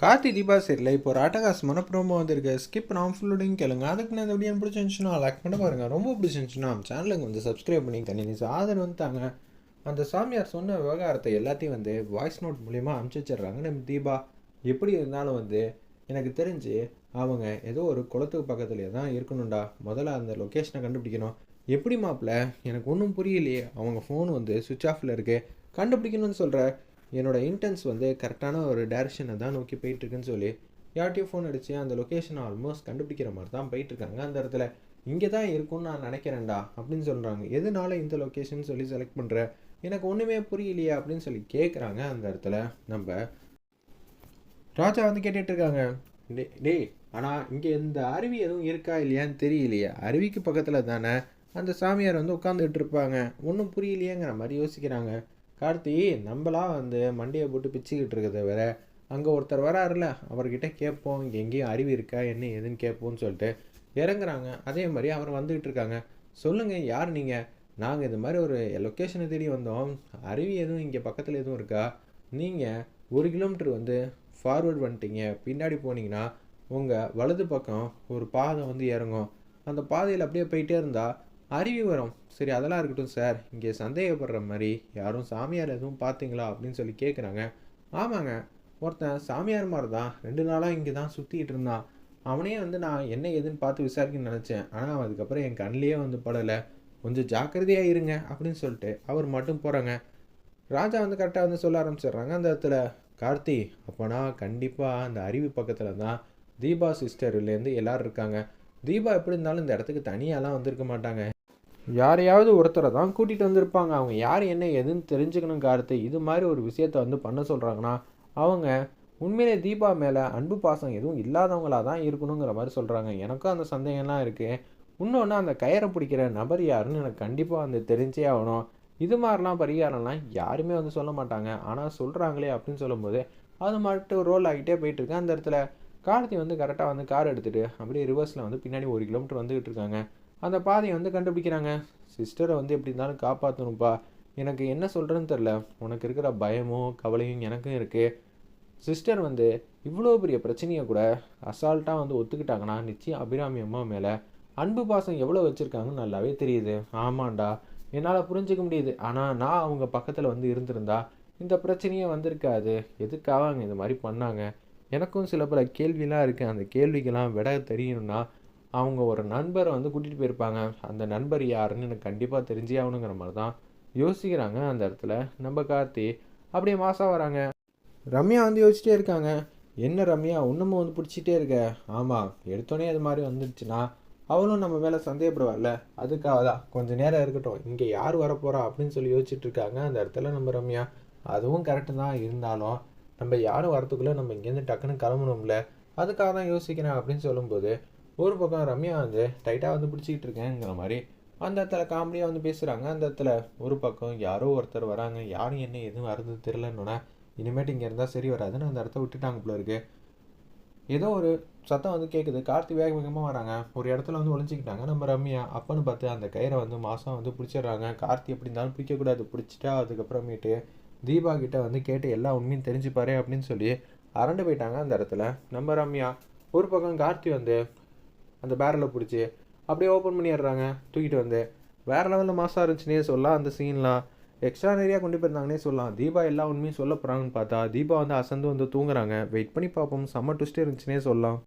கார்த்தி தீபா சரியில் இப்போ ஒரு அட்டகாசமான ப்ரோமோ வந்திருக்கு. ஸ்கிப் நான் ஃபுல்லோடையும் கேளுங்க. அதுக்கு நான் இந்த வீடியோ பிடிச்சிருந்துச்சுன்னா லைக் பண்ண பாருங்கள் ரொம்ப பிடிச்சிருந்துச்சுன்னா சேனலுக்கு வந்து சப்ஸ்கிரைப் பண்ணி கண்டினியூஸ் ஆதரவு வந்துட்டாங்க. அந்த சாமியார் சொன்ன விவகாரத்தை எல்லாத்தையும் வந்து வாய்ஸ் நோட் மூலிமா அனுப்பிச்சி வச்சிடுறாங்க. நம்ம தீபா எப்படி இருந்தாலும் வந்து எனக்கு தெரிஞ்சு அவங்க ஏதோ ஒரு குளத்துக்கு பக்கத்துலேயே தான் இருக்கணும்டா. முதல்ல அந்த லொக்கேஷனை கண்டுபிடிக்கணும். எப்படி மாப்பிள்ள எனக்கு ஒன்றும் புரியலையே. அவங்க ஃபோன் வந்து சுவிட்ச் ஆஃபில் இருக்குது கண்டுபிடிக்கணும்னு சொல்கிற என்னோடய இன்டென்ஸ் வந்து கரெக்டான ஒரு டேரெக்ஷனை தான் நோக்கி போயிட்டுருக்குன்னு சொல்லி யார்ட்டையும் ஃபோன் அடித்து அந்த லொக்கேஷனை ஆல்மோஸ்ட் கண்டுபிடிக்கிற மாதிரி தான் போயிட்டுருக்காங்க. அந்த இடத்துல இங்கே தான் இருக்கும்னு நான் நினைக்கிறேன்டா அப்படின்னு சொல்கிறாங்க எதனால இந்த லொக்கேஷன் சொல்லி செலக்ட் பண்ணுற எனக்கு ஒன்றுமே புரியலையே அப்படின்னு சொல்லி கேட்குறாங்க அந்த இடத்துல நம்ம. ராஜா வந்து கேட்டுட்ருக்காங்க இருக்காங்க. டே டேய் ஆனால் இங்கே இந்த அருவி எதுவும் இருக்கா இல்லையான்னு தெரியலையே. அருவிக்கு பக்கத்தில் தானே அந்த சாமியார் வந்து உட்காந்துட்டு இருப்பாங்க. ஒன்றும் புரியலையேங்கிற மாதிரி யோசிக்கிறாங்க. கார்த்தி நம்மளா வந்து மண்டையை போட்டு பிச்சுக்கிட்டு இருக்கிறத வேற அங்கே ஒருத்தர் வராருல அவர்கிட்ட கேட்போம் இங்கே எங்கேயும் அருவி இருக்கா என்ன ஏதுன்னு கேட்போம்னு சொல்லிட்டு இறங்குறாங்க. அதே மாதிரி அவர் வந்துக்கிட்டு இருக்காங்க. சொல்லுங்கள் யார் நீங்கள் நாங்கள் இது மாதிரி ஒரு லொக்கேஷனை தேடி வந்தோம். அருவி எதுவும் இங்கே பக்கத்தில் எதுவும் இருக்கா? நீங்கள் ஒரு கிலோமீட்டர் வந்து ஃபார்வர்ட் வந்துட்டீங்க. பின்னாடி போனீங்கன்னா உங்கள் வலது பக்கம் ஒரு பாதை வந்து இறங்கும். அந்த பாதையில் அப்படியே போயிட்டே இருந்தால் அருவி வரும். சரி அதெல்லாம் இருக்கட்டும் சார் இங்கே சந்தேகப்படுற மாதிரி யாரும் சாமியார் எதுவும் பார்த்தீங்களா அப்படின்னு சொல்லி கேட்குறாங்க ஆமாங்க. ஒருத்தன் சாமியார் மாதிரி தான் ரெண்டு நாளாக இங்கே தான் சுற்றிக்கிட்டு இருந்தான். அவனே வந்து நான் என்ன ஏதுன்னு பார்த்து விசாரிக்கணும்னு நினச்சேன். ஆனால் அவன் அதுக்கப்புறம் என் கண்ணிலேயே வந்து படலை. கொஞ்சம் ஜாக்கிரதையாக இருங்க அப்படின்னு சொல்லிட்டு அவர் மட்டும் போகிறாங்க ராஜா வந்து கரெக்டாக வந்து சொல்ல ஆரம்பிச்சிடுறாங்க. அந்த இடத்துல கார்த்தி அப்போனா கண்டிப்பாக அந்த அருவி பக்கத்தில் தான் தீபா சிஸ்டர்லேருந்து எல்லோரும் இருக்காங்க. தீபா எப்படி இருந்தாலும் இந்த இடத்துக்கு தனியாலாம் வந்திருக்க மாட்டாங்க. யாரையாவது ஒருத்தரை தான் கூட்டிகிட்டு வந்திருப்பாங்க. அவங்க யார் என்ன எதுன்னு தெரிஞ்சுக்கணும் கார்த்தி. இது மாதிரி ஒரு விஷயத்த வந்து பண்ண சொல்கிறாங்கன்னா அவங்க உண்மையிலே தீபா மேலே அன்பு பாசம் எதுவும் இல்லாதவங்களாக தான் இருக்கணுங்கிற மாதிரி சொல்கிறாங்க எனக்கும் அந்த சந்தேகம்லாம் இருக்குது இன்னொன்று அந்த கயிறை பிடிக்கிற நபர் யாருன்னு எனக்கு கண்டிப்பாக வந்து தெரிஞ்சே ஆகணும். இது மாதிரிலாம் பரிகாரம்லாம் யாருமே வந்து சொல்ல மாட்டாங்க. ஆனால் சொல்கிறாங்களே அப்படின்னு சொல்லும்போது அது மட்டும் ரோல் ஆகிட்டே போயிட்டுருக்கு அந்த இடத்துல கார்த்தி வந்து கரெக்டாக வந்து கார் எடுத்துகிட்டு அப்படியே ரிவர்ஸில் வந்து பின்னாடி ஒரு கிலோமீட்டர் வந்துக்கிட்டு இருக்காங்க. அந்த பாதையை வந்து கண்டுபிடிக்கிறாங்க. சிஸ்டரை வந்து எப்படி இருந்தாலும் காப்பாற்றணும்ப்பா எனக்கு என்ன சொல்கிறேன்னு தெரில உனக்கு இருக்கிற பயமும் கவலையும் எனக்கும் இருக்குது சிஸ்டர் வந்து இவ்வளோ பெரிய பிரச்சனையை கூட அசால்ட்டாக வந்து ஒத்துக்கிட்டாங்கன்னா நிச்சயம் அபிராமி அம்மா மேலே அன்பு பாசம் எவ்வளோ வச்சுருக்காங்கன்னு நல்லாவே தெரியுது. ஆமாண்டா. என்னால் புரிஞ்சிக்க முடியுது. ஆனால் நான் அவங்க பக்கத்தில் வந்து இருந்திருந்தா இந்த பிரச்சனையே வந்திருக்காது. எதுக்காக அவங்க இது மாதிரி பண்ணாங்க? எனக்கும் சில பல கேள்விலாம் இருக்குது அந்த கேள்விக்கெல்லாம் விட தெரியணும்னா அவங்க ஒரு நண்பரை வந்து கூட்டிகிட்டு போயிருப்பாங்க. அந்த நண்பர் யாருன்னு எனக்கு கண்டிப்பாக தெரிஞ்சே ஆகணுங்கிற மாதிரி தான் யோசிக்கிறாங்க அந்த இடத்துல. நம்ம கார்த்தி அப்படியே மாதம் வராங்க. ரம்யா வந்து யோசிச்சிட்டே இருக்காங்க. என்ன ரம்யா இன்னமும் வந்து பிடிச்சிட்டே இருக்க. ஆமாம் எடுத்தோடனே அது மாதிரி வந்துடுச்சுன்னா அவளும் நம்ம மேலே சந்தேகப்படுவாள்ல அதுக்காக தான் கொஞ்சம் நேரம் இருக்கட்டும். இங்கே யார் வரப்போகிறா அப்படின்னு சொல்லி யோசிச்சுட்டு இருக்காங்க அந்த இடத்துல நம்ம ரம்யா. அதுவும் கரெக்டு தான். இருந்தாலும் நம்ம யாரும் வரத்துக்குள்ளே நம்ம இங்கேருந்து டக்குன்னு கிளம்பணும்ல. அதுக்காக தான் யோசிக்கிறேன். அப்படின்னு சொல்லும்போது ஒரு பக்கம் ரம்யா வந்து டைட்டாக வந்து பிடிச்சிக்கிட்டு இருக்கேங்கிற மாதிரி அந்த இடத்துல காமெடியாக வந்து பேசுகிறாங்க அந்த இடத்துல ஒரு பக்கம் யாரோ ஒருத்தர் வராங்க. யாரும் என்ன எதுவும் வருது தெரிலன்னொன்னே இனிமேட்டு இங்கே இருந்தால் சரி வராதுன்னு அந்த இடத்த விட்டுட்டாங்க போல இருக்கு. ஏதோ ஒரு சத்தம் வந்து கேட்குது கார்த்தி வேக வேகமாக வராங்க. ஒரு இடத்துல வந்து ஒழிஞ்சிக்கிட்டாங்க நம்ம ரம்யா அப்பன்னு பார்த்து அந்த கயிறை வந்து மாதம் வந்து பிடிச்சிடுறாங்க. கார்த்தி எப்படி இருந்தாலும் பிடிக்கக்கூடாது. பிடிச்சிட்டா அதுக்கப்புறமேட்டு தீபா கிட்ட வந்து கேட்டு எல்லா உண்மையும் தெரிஞ்சுப்பாரு அப்படின்னு சொல்லி அரண்டு போயிட்டாங்க அந்த இடத்துல. நம்ம ரம்யா ஒரு பக்கம் கார்த்தி வந்து அந்த பேரலை பிடிச்சி அப்படியே ஓப்பன் பண்ணிடுறாங்க தூக்கிட்டு வந்து. வேறு லெவலில் மாசாக இருந்துச்சுனே சொல்லலாம் அந்த சீன்லாம் எக்ஸ்ட்ரா நிறையா கொண்டு போயிருந்தாங்கன்னே சொல்லலாம். தீபா எல்லா உண்மையும் சொல்ல போகிறாங்கன்னு பார்த்தா தீபா வந்து அசந்து வந்து தூங்குறாங்க. வெயிட் பண்ணி பார்ப்போம். செம்ம ட்விஸ்ட் இருந்துச்சுனே சொல்லலாம்.